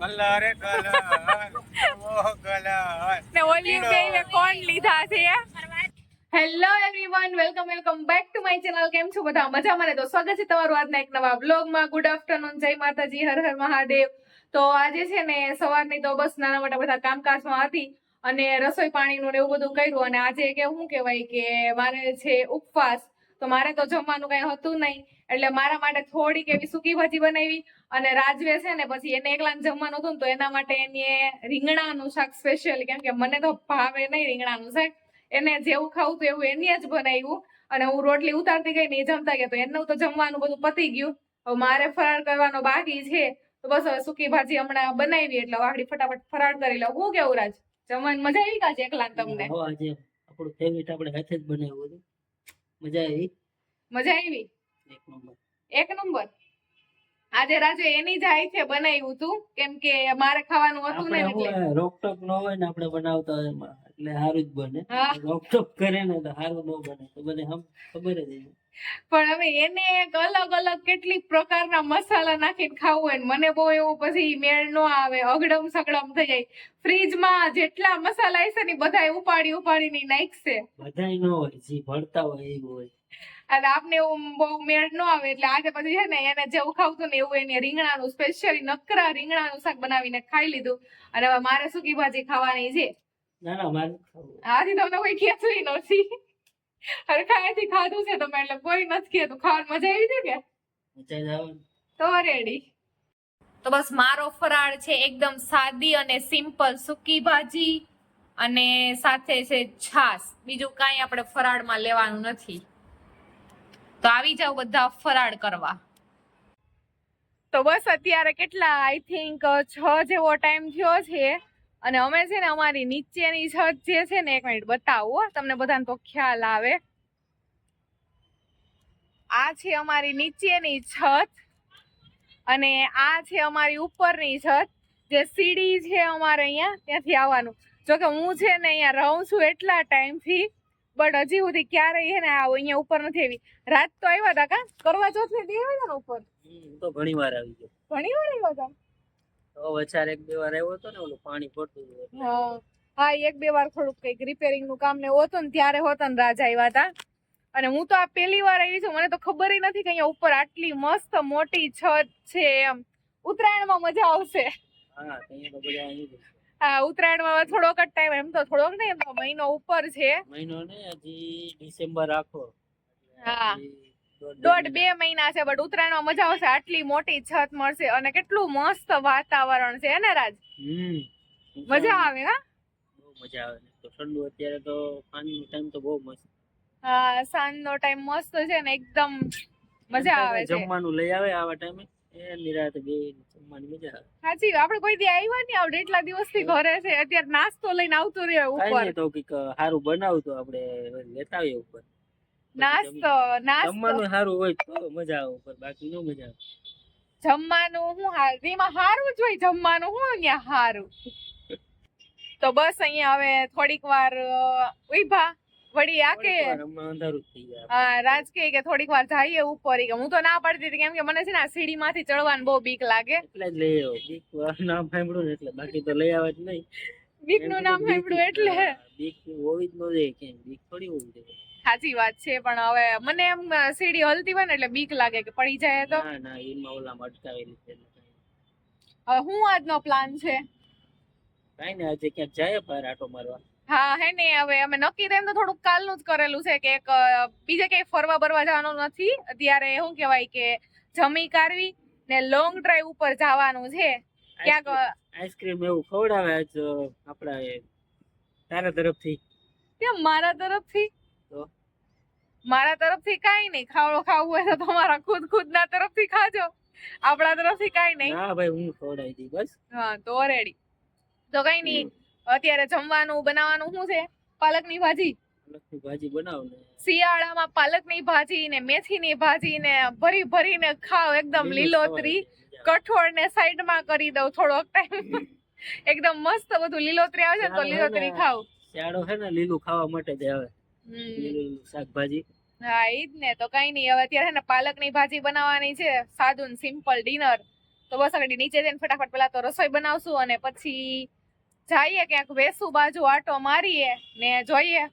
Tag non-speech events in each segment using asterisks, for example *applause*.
Colour colour, oh welcome welcome back to my channel કેમ છો બધા? મજામાં તો સ્વાગત છે તમારું આજના એક નવા બ્લોગમાં ગુડ આફ્ટરનૂન જય માતાજી. હર હર મહાદેવ. તો આજે છે ને, સવારની તો બસ નાના મોટા બધા કામકાજમાં હતી અને રસોઈ પાણીનું ને એવું બધું કર્યું. અને આજે કે શું કહેવાય કે મારે છે ઉપવાસ. તો મારે તો જમવાનું કઈ હતું નહીં. એટલે મારા માટે થોડીક એવી સૂકી ભાજી બનાવી અને રાજવે છે ને પછી એને એકલાને જમવાનું હતું ને તો એના માટે એને રીંગણાનું શાક સ્પેશિયલ કેમ કે મને તો ભાવે નહીં રીંગણાનું શાક. એને જેવું ખાવું તો એવું એની જ બનાવ્યું અને હું રોટલી ઉતારતી ગઈ ને એ જમતા ગયા તો એનું તો જમવાનું બધું પતી ગયું. હવે મારે ફરાળ કરવાનો બાકી છે. તો બસ હવે સૂકી ભાજી હમણાં બનાવી એટલે વાડી ફટાફટ ફરાર કરી લઉં. હું કેવું રાજ? જમવાની મજા આવી કાજે એકલા તમને? આજે આપણું ફેવરિટ આપણે હાથે જ બનાવ્યું હતું. મજા આવી? મજા આવી? એક નંબર. એક નંબર? આજે રાજે એની જ છે બનાવ્યું હતું કેમ કે મારે ખાવાનું હતું ને એટલે. રોકટોક ન હોય ને આપણે બનાવતા હોય એટલે સારું જ બને. રોકટોક કરે ને તો સારું ન બને. તો બધે હમ ખબર જ. પણ હવે એને એક અલગ અલગ કેટલીક પ્રકારના મસાલા નાખીને ખાવું હોય મને બહુ એવું પછી મેળ ન આવે. અગડમ સગડમ થઈ જાય. ફ્રીજમાં જેટલા મસાલા હશે ને બધા ઉપાડી ઉપાડીને નાખશે. બધા ન હોય. જે ભરતા હોય એવું હોય. અને આપને એવું બહુ મેળ ન આવે એટલે આજે પછી છે ને એને જેવું ખાવતું ને એવું એને રીંગણાનું સ્પેશિયલી નકરા રીંગણાનું શાક બનાવીને ખાઈ લીધું. અને હવે મારે સૂકી ભાજી ખાવાની છે. ના ના મારે આથી તમને કોઈ કહેતું નથી. હરખાએથી ખાધું છે તમે? એટલે કોઈ નથી કહેતું. ખાવાની મજા આવી છે કે. તો રેડી તો બસ મારો ફરાળ છે એકદમ સાદી અને સિમ્પલ સૂકી ભાજી અને સાથે છે છાસ બીજું કાંઈ આપણે ફરાળમાં લેવાનું નથી. તો આવી જાવ બધા ફરાળ કરવા. તો બસ અત્યારે કેટલા આઈ થિંક છ જેવો ટાઈમ થયો છે. અને અમે છે ને અમારી નીચેની છત જે છે ને એક મિનિટ બતાવું તમને બધાને તો ખ્યાલ આવે. આ છે અમારી નીચેની છત અને આ છે અમારી ઉપરની છત. જે સીડી છે અમારે અહીંયા ત્યાંથી આવવાનું. જોકે હું છે ને અહીંયા રહું છું એટલા ટાઈમથી બટ હજી સુધી ક્યારેય છે ને આવું અહીંયા ઉપર નથી આવી. રાત તો આવ્યા હતા કા? કરવા ચોથ ને દી આવ્યા ને ઉપર. તો ઘણી વાર આવી ગયો. ઘણી વાર આવ્યા હતા તો વચાર એક બે વાર આવ્યો હતો ને ઓલું પાણી પડતું હતું હા એક બે વાર થોડુંક કંઈક રિપેરિંગનું કામ ને એવું ને ત્યારે હોતા ને રાજા આવ્યા હતા. અને હું તો આ પહેલી વાર આવી છું મને તો ખબર નથી કે અહીંયા ઉપર આટલી મસ્ત મોટી છત છે એમ. ઉત્તરાયણમાં મજા આવશે. હા ઉત્તરાયણમાં થોડોક જ ટાઈમ એમ તો થોડોક નહીં એમ તો મહિનો ઉપર છે. મહિનો ને હજી ડિસેમ્બર આખો. હા. દોઢ બે મહિના છે બટ ઉત્તરાયણમાં મજા આવશે. આટલી મોટી છત મળશે અને કેટલું મસ્ત વાતાવરણ છે ને રાજ? મજા આવે હા? મજા આવે. તો ઠંડુ અત્યારે તો પાણીનો ટાઈમ તો બહુ મસ્ત. હા સાંજનો ટાઈમ મસ્ત છે ને એકદમ મજા આવે છે. જમવાનું લઈ આવે આવા ટાઈમે એ. નિરાતે બે જમવાની મજા આવે. સાચી. આપણે કોઈ દી આવ્યા નહીં આવડે એટલા દિવસથી ઘરે છે. અત્યારે નાસ્તો લઈને આવતો રહે ઉપર. તો કંઈક સારું બનાવતો આપડે આપણે લેતા આવીએ ઉપર. નાસ્તો નાસ્તો. જમવાનું સારું હોય તો મજા આવે પર બાકી નો મજા આવે. જમવાનું હું હાલ એમાં હારું જ હોય જમવાનું હું અહીંયા હારું. તો બસ અહીંયા હવે થોડીક વાર ઊભા વળી આ કે? હા, રાજ કે કે થોડીક વાર જઈએ ઉપર કે. હું તો ના પાડતી હતી કેમ કે મને છે ને આ સીડીમાંથી ચડવાનું બહુ બીક લાગે. એટલે જ લઈ આવ્યો બીક નામ સાંભળ્યું ને એટલે બાકી તો લઈ આવે જ નહીં. બીકનું નામ સાંભળ્યું એટલે. બીક હોવી જ ન જોઈએ કેમ બીક થોડી હોવી જોઈએ. સાચી વાત છે પણ હવે મને એમ સીડી હલતી હોય ને એટલે બીક લાગે કે પડી જાય તો. ના ના એમાં ઓલામાં અટકાવેલી છે હવે હું આજનો પ્લાન છે? કઈ ને આજે ક્યાંક જાય બહાર આટો મારવા. હા હે ને હવે અમે નક્કી તો એમ તો થોડુંક કાલનું જ કરેલું છે કે એક બીજે ક્યાંય ફરવા બરવા જવાનું નથી. અત્યારે શું કહેવાય કે જમી કારવી ને લોંગ ડ્રાઈવ ઉપર જવાનું છે. ક્યાંક આઈસ્ક્રીમ એવું ખવડાવે આપણા તારા તરફથી. કેમ મારા તરફથી? મારા તરફથી કાંઈ નહીં. ખાવડો ખાવું હોય તો તમારા ખુદ ખુદના તરફથી ખાજો. આપણા તરફથી કાંઈ નહીં. હા ભાઈ હું ખવડાવી દી બસ. હા તો રેડી. તો કઈ નહીં. અત્યારે જમવાનું બનાવવાનું શું છે? પાલકની ભાજી. પાલકની ભાજી બનાવ ને. શિયાળામાં પાલકની ભાજી ને મેથીની ભાજી ને ભરી ભરીને ખાવ એકદમ લીલોતરી. કઠોળ ને સાઈડમાં કરી દઉં થોડોક ટાઈમ. *laughs* એકદમ મસ્ત બધું લીલોતરી આવે છે તો લીલોતરી ને- ખાવ. શિયાળો છે ને લીલું ખાવા માટે જ આવે. શાકભાજી. હા એ જ ને. તો કઈ નહીં. હવે અત્યારે ને પાલકની ભાજી બનાવવાની છે. સાદું સિમ્પલ ડિનર. તો બસ આગળ નીચે જઈને ફટાફટ પેલા તો રસોઈ બનાવશું અને પછી જઈએ ક્યાંક વેસુ બાજુ આટો મારીએ ને જોઈએ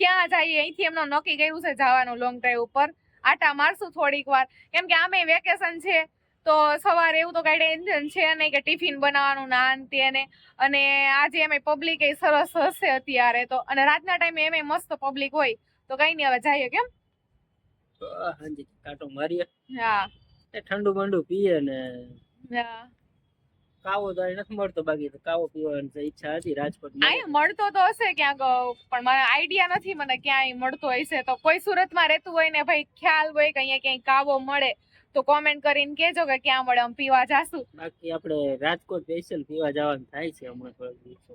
ક્યાં જઈએ. અહીંથી એમનો નક્કી કર્યું છે જવાનું લોંગ ડ્રાઈવ ઉપર. આટા મારશું થોડીક વાર. કેમ કે આમે વેકેશન છે. તો સવારે એવું તો કઈ ટેન્શન છે નહીં કે ટિફિન બનાવવાનું ના આન તેને અને આજે એમ પબ્લિક એ સરસ હશે અત્યારે તો. અને રાતના ટાઈમે એમ મસ્ત પબ્લિક હોય. તો કઈ નહીં હવે જઈએ કેમ? હાજી કાંટો મારીએ. હા. એ ઠંડુ બંડુ પીએ ને. હા. કાવો તો નથી મળતો બાકી તો કાવો પીવાની ઈચ્છા હતી રાજકોટ આય મળતો તો હશે ક્યાંક પણ મને આઈડિયા નથી મને ક્યાંય મળતો હશે તો કોઈ સુરતમાં રહેતું હોય ને ભાઈ ખ્યાલ હોય કે અહીંયા ક્યાંય કાવો મળે તો કોમેન્ટ કરીને કેજો કે ક્યાં મળે અમે પીવા જાશું. બાકી આપણે રાજકોટ સ્પેશિયલ પીવા જવાનું થાય છે હમણાં થોડાક દિવસો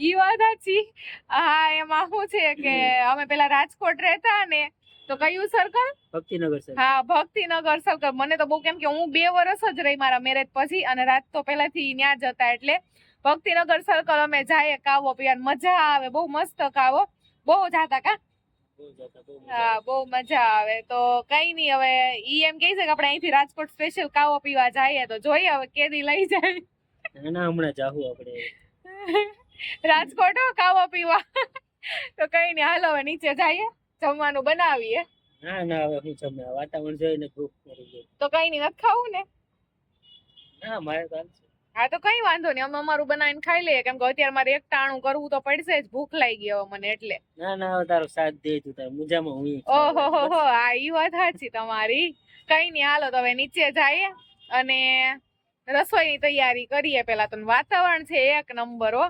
ઈ વાત સાચી. હા એમાં શું છે કે અમે પેલા રાજકોટ રહેતા ને તો કયું સર્કલ ભક્તિનગર હા ભક્તિનગર સર્કલ મને તો બહુ કેમ કે હું બે વર્ષ જ રહી મારા મેરેજ પછી અને રાત તો પહેલાથી ત્યાં જ હતા એટલે ભક્તિનગર સર્કલ અમે જાય કાવો પીવાની. મજા આવે બહુ મસ્ત કાવો બહુ જાતા કા? જતા હા બહુ મજા આવે. તો કઈ નહીં હવે ઈ એમ કહે છે કે આપણે અહીંથી રાજકોટ સ્પેશિયલ કાવો પીવા જઈએ તો જોઈએ હવે કેદી લઈ જાય. ના હમણાં જાહું આપણે. રાજકોટ હો કાવો પીવા. તો કઈ નહીં હાલો હવે નીચે જઈએ જમવાનું બનાવીએ. ના ના હવે હું જમ્યા વાતાવરણ જોઈને ભૂખ કરી તો કઈ નહીં નથી ખાવું ને? ના મારે તો. હા તો કઈ વાંધો નહીં. અમે અમારું બનાવીને ખાઈ લઈએ. કેમ કે અત્યારે મારે એક ટાણું કરવું તો પડશે જ. ભૂખ લાગી ગઈ હવે મને એટલે. ના ના હવે તારો સાથ દે તું. તાર મુજામાં હું ઓહો હો હો. આ ઈ વાત સાચી તમારી. કઈ નહીં હાલો તો હવે નીચે જઈએ અને રસોઈની તૈયારી કરીએ. પેલા તો વાતાવરણ છે એક નંબર હો.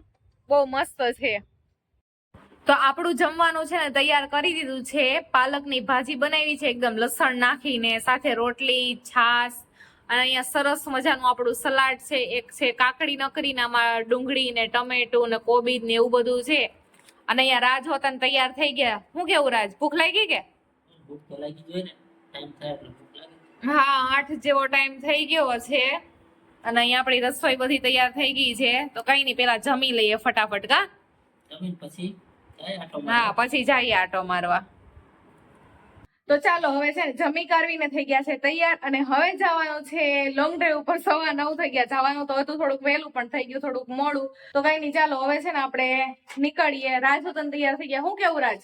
બહુ મસ્ત છે. તો આપણું જમવાનું છે ને તૈયાર કરી દીધું છે. પાલકની ભાજી બનાવી છે. એકદમ લસણ નાખીને સાથે રોટલી છાશ અને અહીંયા સરસ મજાનું આપણું સલાડ છે એક છે કાકડી નકરીને આમાં ડુંગળી ને ટમેટું ને કોબીજ ને એવું બધું છે. અને અહીંયા રાજ હોતા તૈયાર થઈ ગયા. હું કેવું રાજ? ભૂખ લાગી કે? હા આઠ જેવો ટાઈમ થઈ ગયો છે. અને અહીંયા આપણી રસોઈ બધી તૈયાર થઈ ગઈ છે. તો કઈ નહીં પેલા જમી લઈએ ફટાફટ કા? પછી હા પછી જઈએ આટો મારવા. તો ચાલો હવે છે ને જમી કરવીને થઈ ગયા છે તૈયાર અને હવે જવાનું છે લોંગ ડ્રાઈવ ઉપર સવા નવ થઈ ગયા. જવાનું તો હતું થોડુંક વહેલું પણ થઈ ગયું થોડુંક મોડું. તો કઈ નહીં ચાલો હવે છે ને આપણે નીકળીએ. રાજ હોતન તૈયાર થઈ ગયા? હું કેવું રાજ?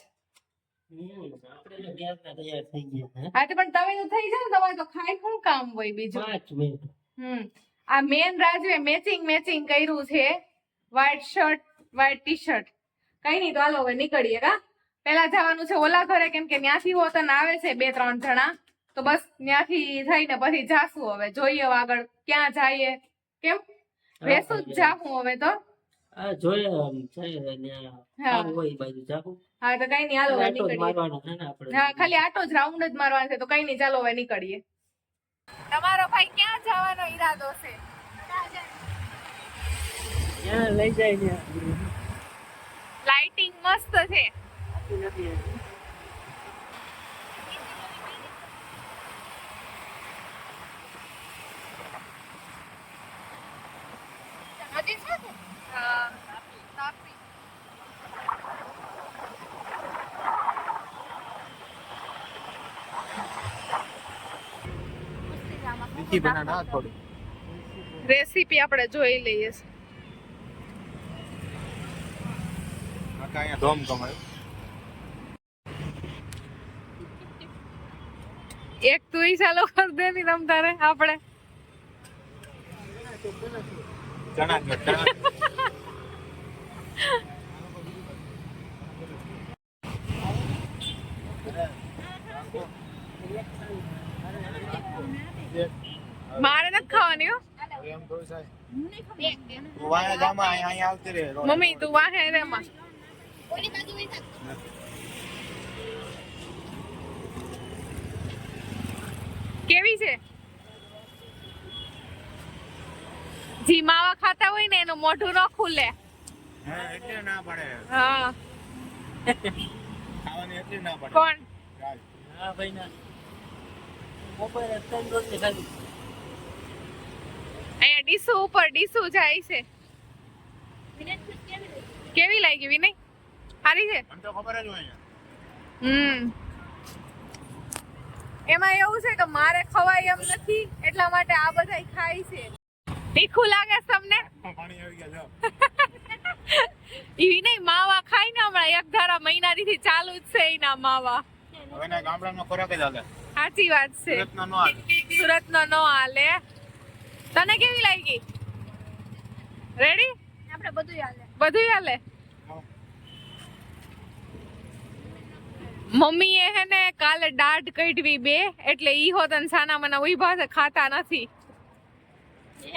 હા? તો પણ તમે તો થઈ જાવ તમારે તો ખાઈ શું કામ હોય બીજું? હમ આ મેન રાજવે મેચિંગ મેચિંગ કર્યું છે. White shirt white T shirt કઈ નહીં તો હાલો હવે નીકળીએ કા? પેલા જવાનું છે ઓલા ઘરે કેમ કે ત્યાંથી વતન આવે છે બે ત્રણ જણા તો બસ ત્યાંથી થઈને પછી જાશું હવે. જોઈએ આગળ ક્યાં જઈએ. કેમ? રેસું જ હવે તો. હા જોઈએ હા. જાવું તો કઈ હાલો હવે નીકળીએ. હા ખાલી આટો જ રાઉન્ડ જ મારવાનો છે તો કઈ નહીં ચાલો હવે નીકળીએ. તમારો ભાઈ ક્યાં જવાનો ઈરાદો છે? જ્યાં લઈ જાય લાઇટિંગ મસ્ત છે. નથી હા તાપી. તીખી બનાના થોડી રેસીપી આપણે જોઈ લઈએ આખા અહીંયા ધોમ કમાયું એક તું ઈ ચાલુ કર દે ની તમ તારે આપણે. મારે નથી ખાવાની હો એમ. મમ્મી તું વાહે રે માં કેવી છે? જી માવા ખાતા હોય ને એનું મોઢું ન ખુલે. હા એટલે ના પડે. હા. ખાવાની એટલે ના પડે. કોણ? હા ભાઈ ના. બપોરે ત્રણ રોટલી ખાધી. અહીંયા ડીસુ ઉપર ડીસુ જાય છે. કેવી લાગી વિનય? સારી છે? મને તો ખબર જ હોય હમ. એમાં એવું છે કે મારે ખવાય એમ નથી એટલા માટે આ બધા ખાય છે. તીખું લાગે તમને? પાણી આવી ગયા *laughs* ઈ નહીં માવા ખાય ને હમણાં એક ધારા મહિનાથી ચાલુ જ છે એના માવા. હવે ગામડાનો ખોરાક જ હાલે. સાચી વાત છે. સુરતનો નો હાલે. સુરત નો નો હાલે. તને કેવી લાગી? રેડી આપણે બધું હાલે. બધું હાલે? મમ્મીએ હે ને કાલે દાઢ કઢવી બે એટલે ઈ હોત ને સાના મના ઊભા છે ખાતા નથી.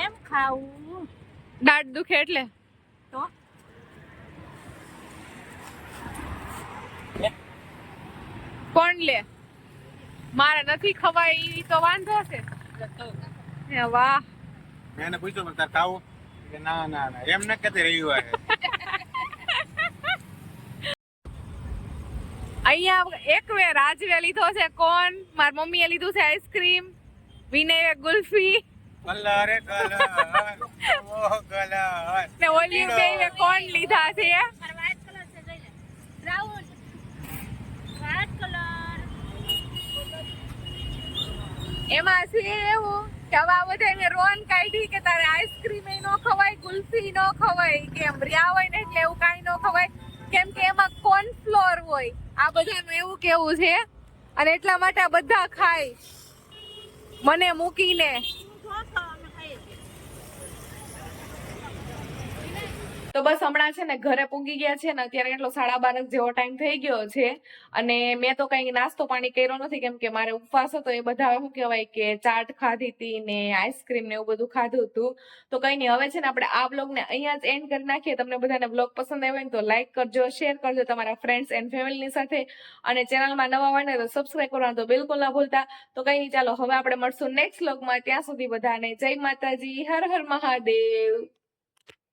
એમ ખાવું? દાઢ દુખે એટલે. તો? કોણ લે મારે નથી ખવાય ઈ તો વાંધો છે. હે વાહ. મેને પૂછ્યું તાર ખાવું? કે ના ના ના. એમ ન કહેતી રવિવારે. અહીંયા એક વે રાજવે લીધો છે કોણ મારી મમ્મીએ લીધું છે આઈસ્ક્રીમ. વિનય ગુલ્ફી. ને ઓલી બે કોન લીધા છે? એમાં છે એવું કે હવે આ બધાને રોન કાઢી કે તારે આઈસ્ક્રીમ એ ન ખવાય ગુલ્ફી નો ખવાય. કેમ રહ્યા હોય ને એટલે એવું કાંઈ ન ખવાય. કેમ કે એમાં કોર્નફ્લોર હોય. આ બધાનું એવું કેવું છે. અને એટલા માટે આ બધા ખાય. મને મૂકીને તું જો તો અમે ખાઈએ છીએ તો બસ હમણાં છે ને ઘરે પૂગી ગયા છે ને અત્યારે એટલો સાડા બાર જેવો ટાઈમ થઈ ગયો છે. અને મેં તો કઈ નાસ્તો પાણી કર્યો નથી, કેમ કે મારે ઉપવાસ હતો, એ બધા શું કહેવાય કે ચાટ ખાધી હતી ને આઈસ્ક્રીમ ને એવું બધું ખાધું હતું. તો કઈ નહીં, હવે છે ને આપણે આ બ્લોગ ને અહીંયા જ એન્ડ કરી નાખીએ. તમને બધાને બ્લોગ પસંદ આવ્યો ને તો લાઈક કરજો શેર કરજો તમારા ફ્રેન્ડ્સ એન્ડ ફેમિલીની સાથે. અને ચેનલમાં નવા હોય ને તો સબસ્ક્રાઈબ કરવાનું તો બિલકુલ ના ભૂલતા. તો કઈ નહીં, ચાલો, હવે આપણે મળશું નેક્સ્ટ બ્લોગમાં ત્યાં સુધી બધાને જય માતાજી, હર હર મહાદેવ.